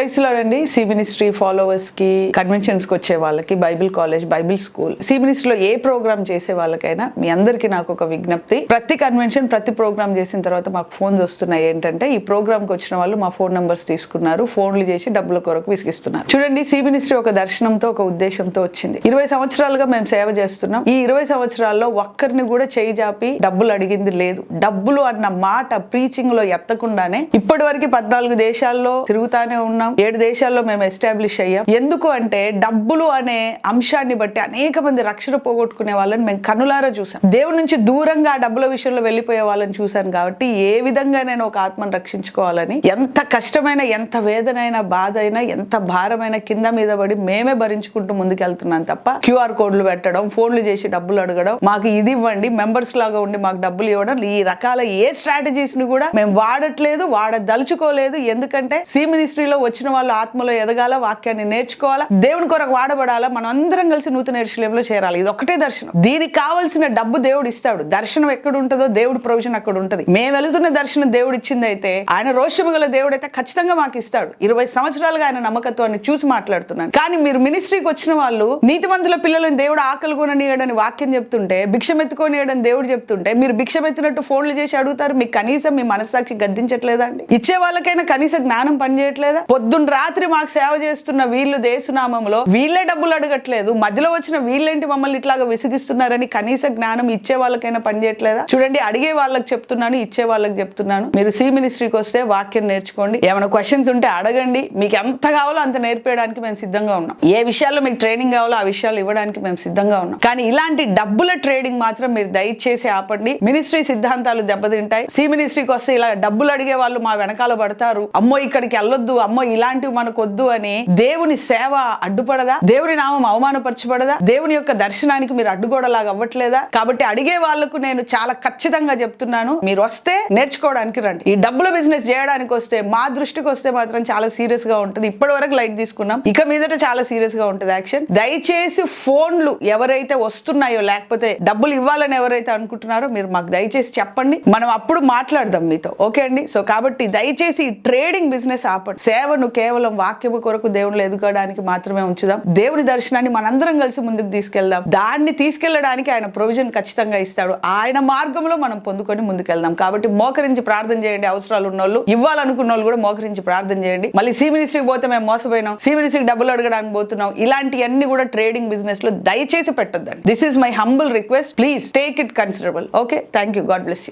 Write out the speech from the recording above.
Price లోడండి C ministry ఫాలోవర్స్కి వచ్చే వాళ్ళకి Bible college Bible school. C మినిస్ట్రీలో ఏ ప్రోగ్రామ్ చేసే వాళ్ళకైనా మీ అందరికీ నాకు ఒక విజ్ఞప్తి. ప్రతి కన్వెన్షన్ ప్రతి ప్రోగ్రామ్ చేసిన తర్వాత మాకు ఫోన్స్ వస్తున్నాయి. ఏంటంటే ఈ ప్రోగ్రామ్కి వచ్చిన వాళ్ళు మా ఫోన్ నెంబర్స్ తీసుకున్నారు. ఫోన్లు చేసి డబ్బుల కొరకు విసిగిస్తున్నారు. చూడండి సి మినిస్ట్రీ ఒక దర్శనంతో ఒక ఉద్దేశంతో వచ్చింది. ఇరవై సంవత్సరాలుగా మేము సేవ చేస్తున్నాం. ఈ ఇరవై సంవత్సరాల్లో ఒక్కరిని కూడా చేయి జాపి డబ్బులు అడిగింది లేదు. డబ్బులు అన్న మాట ప్రీచింగ్లో ఎత్తకుండానే ఇప్పటి వరకు పద్నాలుగు దేశాల్లో తిరుగుతానే ఉన్నాం. ఏడు దేశాల్లో మేము ఎస్టాబ్లిష్ అయ్యాం. ఎందుకు అంటే డబ్బులు అనే అంశాన్ని బట్టి అనేక మంది రక్షణ పోగొట్టుకునే వాళ్ళని మేము కనులారా చూసాం. దేవుడి నుంచి దూరంగా ఆ డబ్బుల విషయంలో వెళ్ళిపోయే వాళ్ళని చూశాను కాబట్టి ఏ విధంగా నేను ఒక ఆత్మను రక్షించుకోవాలని ఎంత కష్టమైన ఎంత వేదనైన బాధ అయినా ఎంత భారమైన కింద మీద పడి మేమే భరించుకుంటూ ముందుకెళ్తున్నాం తప్ప క్యూఆర్ కోడ్లు పెట్టడం ఫోన్లు చేసి డబ్బులు అడగడం మాకు ఇది ఇవ్వండి మెంబర్స్ లాగా ఉండి మాకు డబ్బులు ఇవ్వడం ఈ రకాల ఏ స్ట్రాటజీస్ని కూడా మేము వాడట్లేదు వాడదలుచుకోలేదు. ఎందుకంటే సి మినిస్ట్రీలో వచ్చిన వాళ్ళు ఆత్మలో ఎదగాల? వాక్యాన్ని నేర్చుకోవాలా? దేవుని కొరకు వాడబడాలా? మనం అందరం కలిసి నూతన ఎరుశలేంలో చేరాలి. ఇది ఒకటే దర్శనం. దీనికి కావాల్సిన డబ్బు దేవుడు ఇస్తాడు. దర్శనం ఎక్కడ ఉంటుందో దేవుడు ప్రొవిజన్ అక్కడ ఉంటది. మేము వెళుతున్న దర్శనం దేవుడు ఇచ్చింది అయితే ఆయన రోషము గల దేవుడు అయితే ఖచ్చితంగా మాకు ఇస్తాడు. ఇరవై సంవత్సరాలుగా ఆయన నమ్మకత్వాన్ని చూసి మాట్లాడుతున్నాను. కానీ మీరు మినిస్ట్రీకి వచ్చిన వాళ్ళు నీతిమంతుల పిల్లలను దేవుడు ఆకలి కొననీయడని వాక్యం చెప్తుంటే భిక్షమెత్తుకోనియడని దేవుడు చెప్తుంటే మీరు భిక్షమెత్తినట్టు ఫోన్లు చేసి అడుగుతారు మీకు కనీసం మీ మనస్సాక్షి గద్దించట్లేదా అండి? ఇచ్చే వాళ్ళకైనా కనీస జ్ఞానం పనిచేయట్లేదా? పొద్దున్న రాత్రి మాకు సేవ చేస్తున్న వీళ్ళు దేశనామంలో వీళ్ళే డబ్బులు అడగట్లేదు. మధ్యలో వచ్చిన వీళ్ళేంటి మమ్మల్ని ఇట్లాగా విసిగిస్తున్నారని కనీస జ్ఞానం ఇచ్చే వాళ్ళకైనా పనిచేయట్లేదా చూడండి అడిగే వాళ్ళకి చెప్తున్నాను ఇచ్చే వాళ్ళకి చెప్తున్నాను. మీరు సి మినిస్ట్రీకి వస్తే వాక్యం నేర్చుకోండి. ఏమైనా క్వశ్చన్స్ ఉంటే అడగండి. మీకు ఎంత కావాలో అంత నేర్పేయడానికి మేము సిద్ధంగా ఉన్నాం. ఏ విషయాల్లో మీకు ట్రైనింగ్ కావాలో ఆ విషయాలు ఇవ్వడానికి మేము సిద్ధంగా ఉన్నాం. కానీ ఇలాంటి డబ్బుల ట్రేడింగ్ మాత్రం మీరు దయచేసి ఆపండి. మినిస్ట్రీ సిద్ధాంతాలు దెబ్బతింటాయి. సి మినిస్ట్రీకి వస్తే ఇలా డబ్బులు అడిగే వాళ్ళు మా వెనకాల పడతారు. అమ్మో ఇక్కడికి వెళ్ళొద్దు. అమ్మో ఇలాంటివి మనకు వద్దు అని దేవుని సేవ అడ్డుపడదా? దేవుని నామం అవమానపరచబడదా? దేవుని యొక్క దర్శనానికి మీరు అడ్డుగోడలాగా అవ్వట్లేదా? కాబట్టి అడిగే వాళ్ళకు నేను చాలా ఖచ్చితంగా చెప్తున్నాను. మీరు వస్తే నేర్చుకోవడానికి రండి. ఈ డబ్బుల బిజినెస్ చేయడానికి వస్తే మా దృష్టికి వస్తే మాత్రం చాలా సీరియస్గా ఉంటుంది. ఇప్పటి వరకు లైట్ తీసుకున్నాం. ఇక మీదట చాలా సీరియస్గా ఉంటుంది యాక్షన్. దయచేసి ఫోన్లు ఎవరైతే వస్తున్నాయో లేకపోతే డబ్బులు ఇవ్వాలని ఎవరైతే అనుకుంటున్నారో మీరు మాకు దయచేసి చెప్పండి. మనం అప్పుడు మాట్లాడదాం మీతో. ఓకే అండి? సో కాబట్టి దయచేసి ట్రేడింగ్ బిజినెస్ ఆపండి. సేవను కేవలం వాక్యము కొరకు దేవుళ్ళు ఎదుగడానికి మాత్రమే ఉంచుదాం. దేవుని దర్శనాన్ని మనందరం కలిసి ముందుకు తీసుకెళ్దాం. దాన్ని తీసుకెళ్ళడానికి ఆయన ప్రొవిజన్ ఖచ్చితంగా ఇస్తాడు. ఆయన మార్గంలో మనం పొందుకొని ముందుకెళ్దాం. కాబట్టి మోకరించి ప్రార్థన చేయండి అవసరాలు ఉన్న వాళ్ళు ఇవ్వాలనుకున్న వాళ్ళు కూడా మోకరించి ప్రార్థన చేయండి. మళ్ళీ సి మినిస్ట్రీకి పోతే మేము మోసపోయినాం. సి మినిస్ట్రీకి డబ్బులు అడగడానికి పోతున్నాం. ఇలాంటివన్నీ కూడా ట్రేడింగ్ బిజినెస్లో దయచేసి పెట్టొద్దండి. This is my humble request please take it considerable okay thank you God bless you